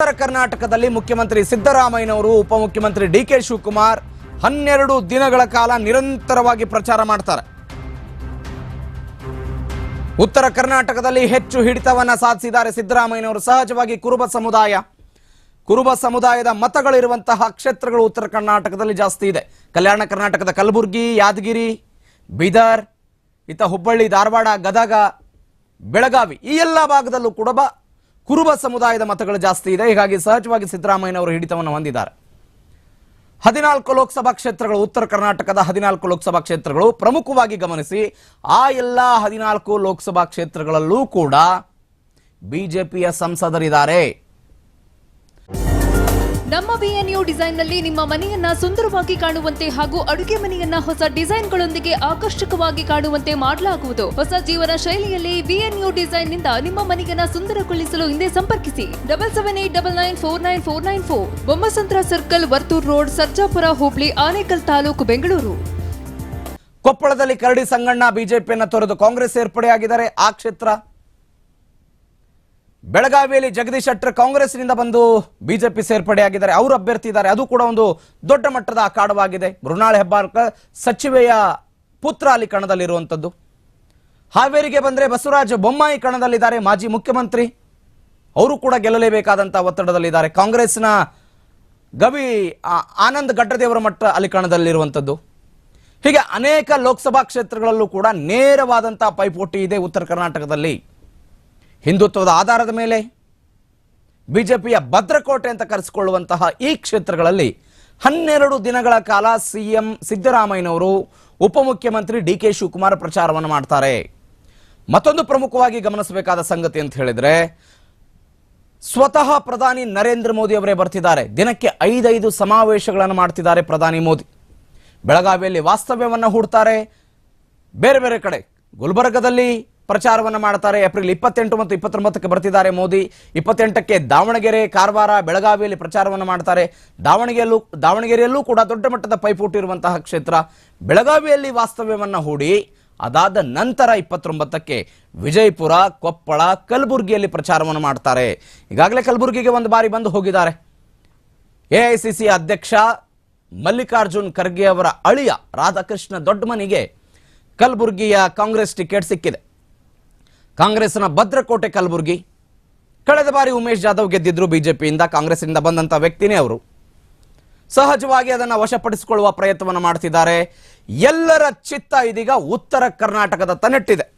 ಉತ್ತರ ಕರ್ನಾಟಕದಲ್ಲಿ ಮುಖ್ಯಮಂತ್ರಿ ಸಿದ್ದರಾಮಯ್ಯನವರು, ಉಪಮುಖ್ಯಮಂತ್ರಿ ಡಿ ಕೆ ಶಿವಕುಮಾರ್ ಹನ್ನೆರಡು ದಿನಗಳ ಕಾಲ ನಿರಂತರವಾಗಿ ಪ್ರಚಾರ ಮಾಡ್ತಾರೆ. ಉತ್ತರ ಕರ್ನಾಟಕದಲ್ಲಿ ಹೆಚ್ಚು ಹಿಡಿತವನ್ನ ಸಾಧಿಸಿದ್ದಾರೆ ಸಿದ್ದರಾಮಯ್ಯನವರು. ಸಹಜವಾಗಿ ಕುರುಬ ಸಮುದಾಯ, ಕುರುಬ ಸಮುದಾಯದ ಮತಗಳಿರುವಂತಹ ಕ್ಷೇತ್ರಗಳು ಉತ್ತರ ಕರ್ನಾಟಕದಲ್ಲಿ ಜಾಸ್ತಿ ಇದೆ. ಕಲ್ಯಾಣ ಕರ್ನಾಟಕದ ಕಲಬುರಗಿ, ಯಾದಗಿರಿ, ಬೀದರ್ ಇತ ಹುಬ್ಬಳ್ಳಿ, ಧಾರವಾಡ, ಗದಗ, ಬೆಳಗಾವಿ ಈ ಎಲ್ಲ ಭಾಗದಲ್ಲೂ ಕೂಡ ಕುರುಬ ಸಮುದಾಯದ ಮತಗಳು ಜಾಸ್ತಿ ಇದೆ. ಹೀಗಾಗಿ ಸಹಜವಾಗಿ ಸಿದ್ದರಾಮಯ್ಯನವರು ಹಿಡಿತವನ್ನು ಹೊಂದಿದ್ದಾರೆ. ಹದಿನಾಲ್ಕು ಲೋಕಸಭಾ ಕ್ಷೇತ್ರಗಳು, ಉತ್ತರ ಕರ್ನಾಟಕದ ಹದಿನಾಲ್ಕು ಲೋಕಸಭಾ ಕ್ಷೇತ್ರಗಳು ಪ್ರಮುಖವಾಗಿ ಗಮನಿಸಿ, ಆ ಎಲ್ಲ ಹದಿನಾಲ್ಕು ಲೋಕಸಭಾ ಕ್ಷೇತ್ರಗಳಲ್ಲೂ ಕೂಡ ಬಿಜೆಪಿಯ ಸಂಸದರಿದ್ದಾರೆ. ನಮ್ಮ ಬಿಎನ್ಯು ಡಿಸೈನ್ನಲ್ಲಿ ನಿಮ್ಮ ಮನೆಯನ್ನ ಸುಂದರವಾಗಿ ಕಾಣುವಂತೆ ಹಾಗೂ ಅಡುಗೆ ಮನೆಯನ್ನ ಹೊಸ ಡಿಸೈನ್ಗಳೊಂದಿಗೆ ಆಕರ್ಷಕವಾಗಿ ಕಾಣುವಂತೆ ಮಾಡಲಾಗುವುದು. ಹೊಸ ಜೀವನ ಶೈಲಿಯಲ್ಲಿ ಬಿಎನ್ಯು ಡಿಸೈನ್ನಿಂದ ನಿಮ್ಮ ಮನೆಯನ್ನ ಸುಂದರಗೊಳಿಸಲು ಹಿಂದೆ ಸಂಪರ್ಕಿಸಿ. Double seven eight double nine four nine four nine four. Bommasandra circle, Varthur road, Sarjapur, Hubli, Anekal taluk, Bengaluru. ಕೊಪ್ಪಳದಲ್ಲಿ ಕರಡಿ ಸಂಗಣ್ಣ ಬಿಜೆಪಿಯನ್ನು ತೊರೆದು ಕಾಂಗ್ರೆಸ್ ಸೇರ್ಪಡೆಯಾಗಿದ್ದಾರೆ ಆ ಕ್ಷೇತ್ರ ಬೆಳಗಾವಿಯಲ್ಲಿ ಜಗದೀಶ್ ಶೆಟ್ಟರ್ ಕಾಂಗ್ರೆಸ್ನಿಂದ ಬಂದು ಬಿಜೆಪಿ ಸೇರ್ಪಡೆಯಾಗಿದ್ದಾರೆ. ಅವರು ಅಭ್ಯರ್ಥಿ ಇದ್ದಾರೆ. ಅದು ಕೂಡ ಒಂದು ದೊಡ್ಡ ಮಟ್ಟದ ಅಖಾಡವಾಗಿದೆ. ಮೃಣಾಳ್ ಹೆಬ್ಬಾಳ್ಕರ್ ಸಚಿವೆಯ ಪುತ್ರ ಅಲ್ಲಿ ಕಣದಲ್ಲಿರುವಂಥದ್ದು. ಹಾವೇರಿಗೆ ಬಂದರೆ ಬಸವರಾಜ ಬೊಮ್ಮಾಯಿ ಕಣದಲ್ಲಿದ್ದಾರೆ ಮಾಜಿ ಮುಖ್ಯಮಂತ್ರಿ. ಅವರು ಕೂಡ ಗೆಲ್ಲಲೇಬೇಕಾದಂಥ ಒತ್ತಡದಲ್ಲಿದ್ದಾರೆ. ಕಾಂಗ್ರೆಸ್ನ ಗವಿ ಆನಂದ್ ಗಡ್ಡದೇವರ ಮಟ್ಟ ಅಲ್ಲಿ ಕಣದಲ್ಲಿರುವಂಥದ್ದು. ಹೀಗೆ ಅನೇಕ ಲೋಕಸಭಾ ಕ್ಷೇತ್ರಗಳಲ್ಲೂ ಕೂಡ ನೇರವಾದಂಥ ಪೈಪೋಟಿ ಇದೆ ಉತ್ತರ ಕರ್ನಾಟಕದಲ್ಲಿ. ಹಿಂದುತ್ವದ ಆಧಾರದ ಮೇಲೆ ಬಿಜೆಪಿಯ ಭದ್ರಕೋಟೆ ಅಂತ ಕರೆಸಿಕೊಳ್ಳುವಂತಹ ಈ ಕ್ಷೇತ್ರಗಳಲ್ಲಿ ಹನ್ನೆರಡು ದಿನಗಳ ಕಾಲ ಸಿಎಂ ಸಿದ್ದರಾಮಯ್ಯನವರು ಉಪಮುಖ್ಯಮಂತ್ರಿ ಡಿ ಕೆ ಶಿವಕುಮಾರ್ ಪ್ರಚಾರವನ್ನು ಮಾಡ್ತಾರೆ. ಮತ್ತೊಂದು ಪ್ರಮುಖವಾಗಿ ಗಮನಿಸಬೇಕಾದ ಸಂಗತಿ ಅಂತ ಹೇಳಿದ್ರೆ, ಸ್ವತಃ ಪ್ರಧಾನಿ ನರೇಂದ್ರ ಮೋದಿ ಅವರೇ ಬರ್ತಿದ್ದಾರೆ. ದಿನಕ್ಕೆ ಐದೈದು ಸಮಾವೇಶಗಳನ್ನು ಮಾಡ್ತಿದ್ದಾರೆ ಪ್ರಧಾನಿ ಮೋದಿ. ಬೆಳಗಾವಿಯಲ್ಲಿ ವಾಸ್ತವ್ಯವನ್ನು ಹೂಡ್ತಾರೆ. ಬೇರೆ ಬೇರೆ ಕಡೆ, ಗುಲ್ಬರ್ಗದಲ್ಲಿ ಪ್ರಚಾರವನ್ನು ಮಾಡ್ತಾರೆ. ಏಪ್ರಿಲ್ ಇಪ್ಪತ್ತೆಂಟು ಮತ್ತು ಇಪ್ಪತ್ತೊಂಬತ್ತಕ್ಕೆ ಬರ್ತಿದ್ದಾರೆ ಮೋದಿ. ಇಪ್ಪತ್ತೆಂಟಕ್ಕೆ ದಾವಣಗೆರೆ ಕಾರವಾರ, ಬೆಳಗಾವಿಯಲ್ಲಿ ಪ್ರಚಾರವನ್ನು ಮಾಡ್ತಾರೆ. ದಾವಣಗೆರೆಯಲ್ಲೂ ದಾವಣಗೆರೆಯಲ್ಲೂ ಕೂಡ ದೊಡ್ಡ ಮಟ್ಟದ ಪೈಪೋಟಿ ಇರುವಂತಹ ಕ್ಷೇತ್ರ. ಬೆಳಗಾವಿಯಲ್ಲಿ ವಾಸ್ತವ್ಯವನ್ನು ಹೂಡಿ, ಅದಾದ ನಂತರ ಇಪ್ಪತ್ತೊಂಬತ್ತಕ್ಕೆ ವಿಜಯಪುರ, ಕೊಪ್ಪಳ, ಕಲಬುರಗಿಯಲ್ಲಿ ಪ್ರಚಾರವನ್ನು ಮಾಡ್ತಾರೆ. ಈಗಾಗಲೇ ಕಲಬುರಗಿಗೆ ಒಂದು ಬಾರಿ ಬಂದು ಹೋಗಿದ್ದಾರೆ. ಎಐಸಿಸಿ ಅಧ್ಯಕ್ಷ ಮಲ್ಲಿಕಾರ್ಜುನ್ ಖರ್ಗೆ ಅವರ ಅಳಿಯ ರಾಧಾಕೃಷ್ಣ ದೊಡ್ಡಮನಿಗೆ ಕಲಬುರಗಿಯ ಕಾಂಗ್ರೆಸ್ ಟಿಕೆಟ್ ಸಿಕ್ಕಿದೆ. ಕಾಂಗ್ರೆಸ್ನ ಭದ್ರಕೋಟೆ ಕಲಬುರಗಿ. ಕಳೆದ ಬಾರಿ ಉಮೇಶ್ ಜಾಧವ್ ಗೆದ್ದಿದ್ರು ಬಿಜೆಪಿಯಿಂದ, ಕಾಂಗ್ರೆಸ್ನಿಂದ ಬಂದಂಥ ವ್ಯಕ್ತಿನೇ ಅವರು. ಸಹಜವಾಗಿ ಅದನ್ನು ವಶಪಡಿಸಿಕೊಳ್ಳುವ ಪ್ರಯತ್ನವನ್ನು ಮಾಡ್ತಿದ್ದಾರೆ. ಎಲ್ಲರ ಚಿತ್ತ ಇದೀಗ ಉತ್ತರ ಕರ್ನಾಟಕದ ತನೆಟ್ಟಿದೆ.